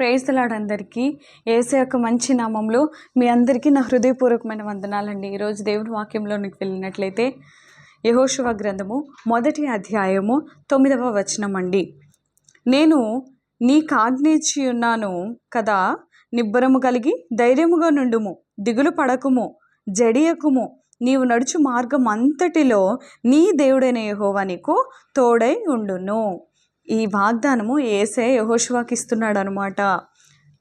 ప్రేస్తలాడందరికీ ఏసే యొక్క మంచి నామంలో మీ అందరికీ నా హృదయపూర్వకమైన వందనాలండి. ఈరోజు దేవుడి వాక్యంలోనికి వెళ్ళినట్లయితే యహోశివ గ్రంథము మొదటి అధ్యాయము తొమ్మిదవ వచనం అండి నేను నీకు ఆజ్ఞించి ఉన్నాను కదా నిబ్బరము కలిగి ధైర్యముగా నుండుము దిగులు పడకుము జడియకుము. నీవు నడుచు మార్గం అంతటిలో నీ దేవుడైన యహోవా నీకు తోడై ఉండును. ఈ వాగ్దానము ఏసే యహోశివాకి ఇస్తున్నాడు అనమాట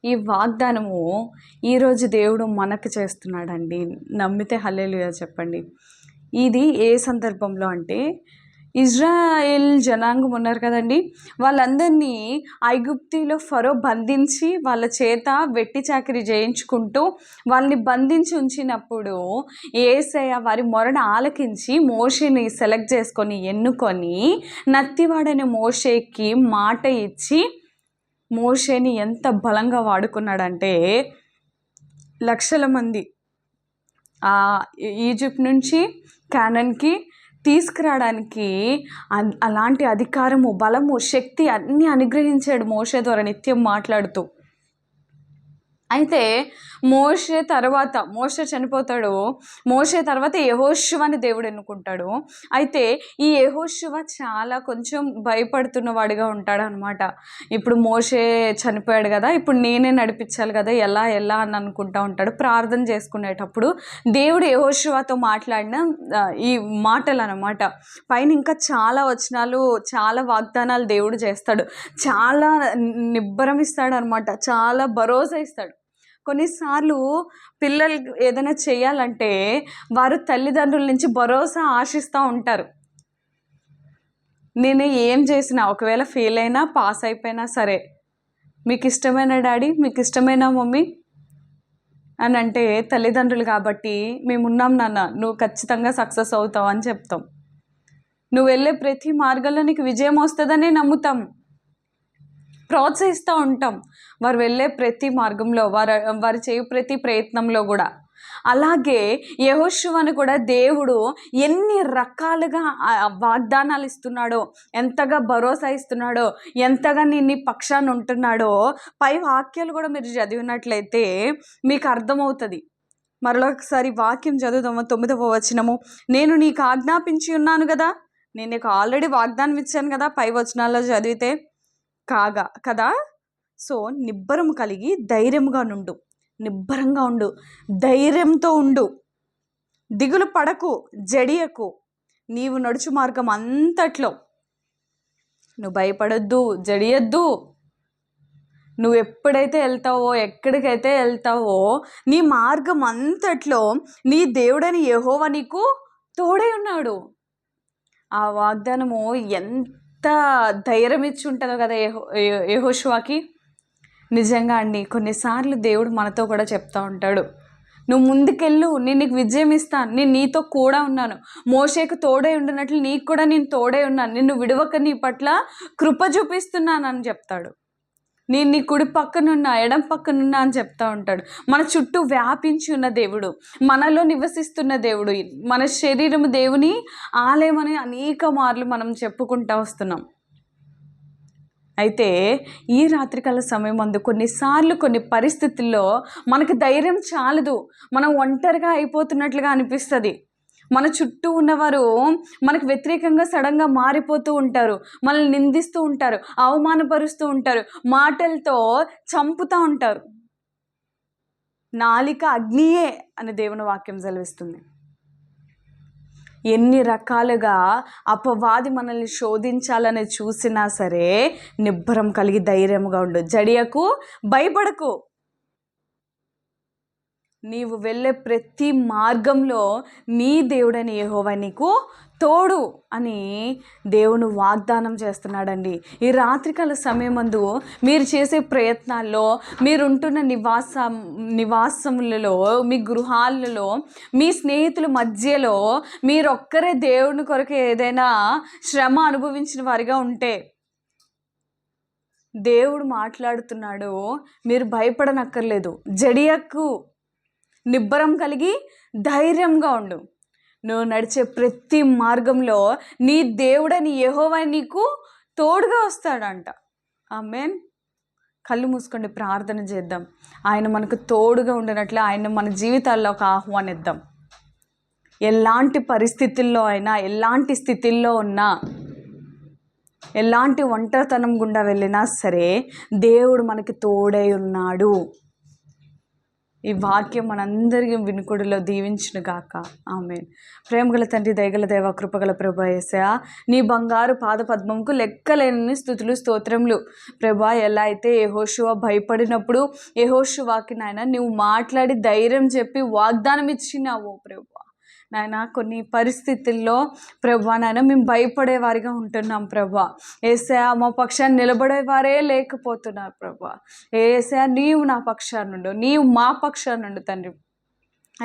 ఈ వాగ్దానము ఈరోజు దేవుడు మనకు చేస్తున్నాడండి. నమ్మితే హల్లెలూయా చెప్పండి. ఇది ఏ సందర్భంలో అంటే ఇజ్రాయెల్ జనాంగం ఉన్నారు కదండి. వాళ్ళందరినీ ఐగుప్తిలో ఫరో బంధించి వాళ్ళ చేత వెట్టి చాకరీ చేయించుకుంటూ వాళ్ళని బంధించి ఉంచినప్పుడు ఏసయ్య వారి మొరను ఆలకించి మోషేని సెలెక్ట్ చేసుకొని ఎన్నుకొని నత్తివాడని మోషేకి మాట ఇచ్చి మోషేని ఎంత బలంగా వాడుకున్నాడంటే లక్షల మంది. ఈజిప్ట్ నుంచి క్యానన్కి తీసుకురావడానికి అలాంటి అధికారము బలము శక్తి అన్నీ అనుగ్రహించాడు మోషే ద్వారా నిత్యం మాట్లాడుతూ. అయితే మోషే తర్వాత మోషే చనిపోతాడు. మోషే తర్వాత యహోశివని దేవుడు ఎన్నుకుంటాడు. అయితే ఈ యహోశివ చాలా కొంచెం భయపడుతున్నవాడిగా ఉంటాడు అనమాట ఇప్పుడు మోషే చనిపోయాడు కదా ఇప్పుడు నేనే నడిపించాలి కదా ఎలా ఎలా అని అనుకుంటా ఉంటాడు. ప్రార్థన చేసుకునేటప్పుడు దేవుడు యహోశివతో మాట్లాడిన ఈ మాటలు అనమాట పైన ఇంకా చాలా వచనాలు చాలా వాగ్దానాలు దేవుడు చేస్తాడు. చాలా నిబ్బరం ఇస్తాడు అనమాట చాలా భరోసా ఇస్తాడు. కొన్నిసార్లు పిల్లలు ఏదైనా చేయాలంటే వారు తల్లిదండ్రుల నుంచి భరోసా ఆశిస్తూ ఉంటారు. నేను ఏం చేసినా ఒకవేళ ఫెయిల్ అయినా పాస్ అయిపోయినా సరే మీకు ఇష్టమైన డాడీ మీకు ఇష్టమైన మమ్మీ అని అంటే తల్లిదండ్రులు కాబట్టి మేము ఉన్నాం నాన్న నువ్వు ఖచ్చితంగా సక్సెస్ అవుతావు అని చెప్తాం. నువ్వు వెళ్ళే ప్రతి మార్గంలో నీకు విజయం వస్తుందనే నమ్ముతాం. ప్రోత్సహిస్తూ ఉంటాం. వారు వెళ్ళే ప్రతి మార్గంలో వారు వారు చేయు ప్రతి ప్రయత్నంలో కూడా. అలాగే యహోశివను కూడా దేవుడు ఎన్ని రకాలుగా వాగ్దానాలు ఇస్తున్నాడో ఎంతగా భరోసా ఇస్తున్నాడో ఎంతగా నిన్ని పక్షాన్ని ఉంటున్నాడో పై వాక్యాలు కూడా మీరు చదివినట్లయితే మీకు అర్థమవుతుంది. మరొకసారి వాక్యం చదువుదాము తొమ్మిదవ వచనము. నేను నీకు ఆజ్ఞాపించి ఉన్నాను కదా. నేను నీకు ఆల్రెడీ వాగ్దానం ఇచ్చాను కదా పై వచనాల్లో చదివితే. కాగా కదా? సో నిబ్బరం కలిగి ధైర్యంగా నుండు. నిబ్బరంగా ఉండు. ధైర్యంతో ఉండు. దిగులు పడకు జడియకు. నీవు నడుచు మార్గం అంతట్లో. నువ్వు భయపడొద్దు జడియొద్దు. నువ్వు ఎప్పుడైతే వెళ్తావో ఎక్కడికైతే వెళ్తావో నీ మార్గం అంతట్లో నీ దేవుడని యహోవ నీకు తోడై ఉన్నాడు. ఆ వాగ్దానము ఎంత ధైర్యం ఇచ్చి ఉంటుందో కదా ఏహో యె- నిజంగా అండి కొన్నిసార్లు దేవుడు మనతో కూడా చెప్తా ఉంటాడు. నువ్వు ముందుకెళ్ళు నేను నీకు విజయం ఇస్తాను నేను నీతో కూడా ఉన్నాను. మోషేకు తోడై ఉండినట్లు నీకు కూడా నేను తోడై ఉన్నాను. నిన్ను విడవక నీ పట్ల కృప చూపిస్తున్నాను అని చెప్తాడు. నేను నీ కుడి పక్కనున్నా ఎడం పక్కనున్నా అని చెప్తా ఉంటాడు. మన చుట్టూ వ్యాపించి ఉన్న దేవుడు మనలో నివసిస్తున్న దేవుడు మన శరీరం దేవుని ఆలయమని అనేక మార్లు మనం చెప్పుకుంటా వస్తున్నాం. అయితే ఈ రాత్రికాల సమయం అందు కొన్నిసార్లు కొన్ని పరిస్థితుల్లో మనకు ధైర్యం చాలదు. మనం ఒంటరిగా అయిపోతున్నట్లుగా అనిపిస్తుంది. మన చుట్టూ ఉన్నవారు మనకు వ్యతిరేకంగా సడన్గా మారిపోతూ ఉంటారు. మనల్ని నిందిస్తూ ఉంటారు. అవమానపరుస్తూ ఉంటారు. మాటలతో చంపుతూ ఉంటారు. నాలిక అగ్నియే అని దేవుని వాక్యం సెలవిస్తుంది. ఎన్ని రకాలుగా అపవాది మనల్ని శోధించాలని చూసినా సరే నిబ్బరం కలిగి ధైర్యంగా ఉండు. జడియకు భయపడకు. నీవు వెళ్ళే ప్రతి మార్గంలో నీ దేవుడని యెహోవా నీకు తోడు అని దేవుని వాగ్దానం చేస్తున్నాడండి. ఈ రాత్రికాల సమయమందు మీరు చేసే ప్రయత్నాల్లో మీరుంటున్న నివాస నివాసములలో మీ గృహాలలో మీ స్నేహితుల మధ్యలో మీరొక్కరే దేవుని కొరకు ఏదైనా శ్రమ అనుభవించిన వారిగా ఉంటే దేవుడు మాట్లాడుతున్నాడు మీరు భయపడనక్కర్లేదు. జడియక్కు నిబ్బరం కలిగి ధైర్యంగా ఉండు. నువ్వు నడిచే ప్రతి మార్గంలో నీ దేవుడని యహోవా నీకు తోడుగా వస్తాడంట. ఆమెన్. కళ్ళు మూసుకొని ప్రార్థన చేద్దాం. ఆయన మనకు తోడుగా ఉండినట్లు ఆయన మన జీవితాల్లో ఒక ఆహ్వానిద్దాం. ఎలాంటి పరిస్థితుల్లో అయినా ఎలాంటి స్థితిల్లో ఉన్నా ఎలాంటి ఒంటరితనం గుండా వెళ్ళినా సరే దేవుడు మనకి తోడై ఉన్నాడు. ఈ వాక్యం మనందరికీ వినుకుడిలో దీవించును గాక ఆమె ప్రేమగల తండ్రి దయగల దేవ కృపగల ప్రభా ఏసయా నీ బంగారు పాద పద్మంకు లెక్కలేని స్థుతులు స్తోత్రములు. ప్రభా ఎలా అయితే యహోషువా భయపడినప్పుడు యహోశువాకి నాయన నువ్వు మాట్లాడి ధైర్యం చెప్పి వాగ్దానం ఇచ్చినావు ప్రభా. నాయన కొన్ని పరిస్థితుల్లో ప్రభా నాయన మేము భయపడేవారిగా ఉంటున్నాం ప్రభా. ఏసయా మా పక్షాన్ని నిలబడేవారే లేకపోతున్నారు ప్రభా. ఏసయా నీవు నా పక్షాన్నుండు నీవు మా పక్షాన్నుండు తండ్రి.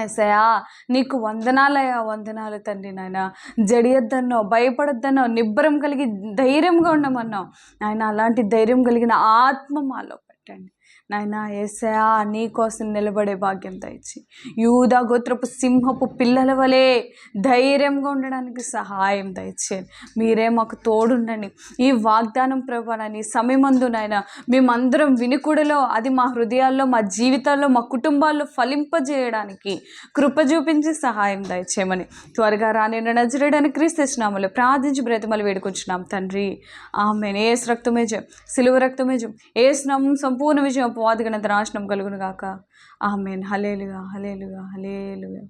ఎసయా నీకు వందనాలయ్యా వందనాలు తండ్రి నాయన. జడియొద్దన్నావు భయపడొద్దన్నావు నిబ్బరం కలిగి ధైర్యంగా ఉండమన్నావు. ఆయన అలాంటి ధైర్యం కలిగిన ఆత్మ మాలో పెట్టండి. నాయన ఏసయా నీ కోసం నిలబడే భాగ్యం దయచి యూదా గోత్రపు సింహపు పిల్లల వలె ధైర్యంగా ఉండడానికి సహాయం దయచేయండి మీరే మాకు తోడుండండి. ఈ వాగ్దానం ప్రభాని నీ సమయమందు నాయన మేమందరం వినికుడిలో అది మా హృదయాల్లో మా జీవితాల్లో మా కుటుంబాల్లో ఫలింపజేయడానికి కృప చూపించి సహాయం దయచేయమని త్వరగా రాని నజరేడని క్రీస్తునామలు ప్రార్థించి బ్రతిమలు వేడుకుంటున్నాం తండ్రి. ఆమె ఏసు రక్తమేజం సిలువ రక్తమేజం ఏ స్నామం సంపూర్ణ విజయం అపవాదిగనంత నాశనం కలుగును గాక. ఆమెన్. హలేలుగా హలేలుగా హలేలుగా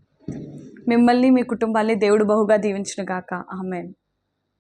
మిమ్మల్ని మీ కుటుంబాన్ని దేవుడు బహుగా దీవించును గాక. ఆమెన్.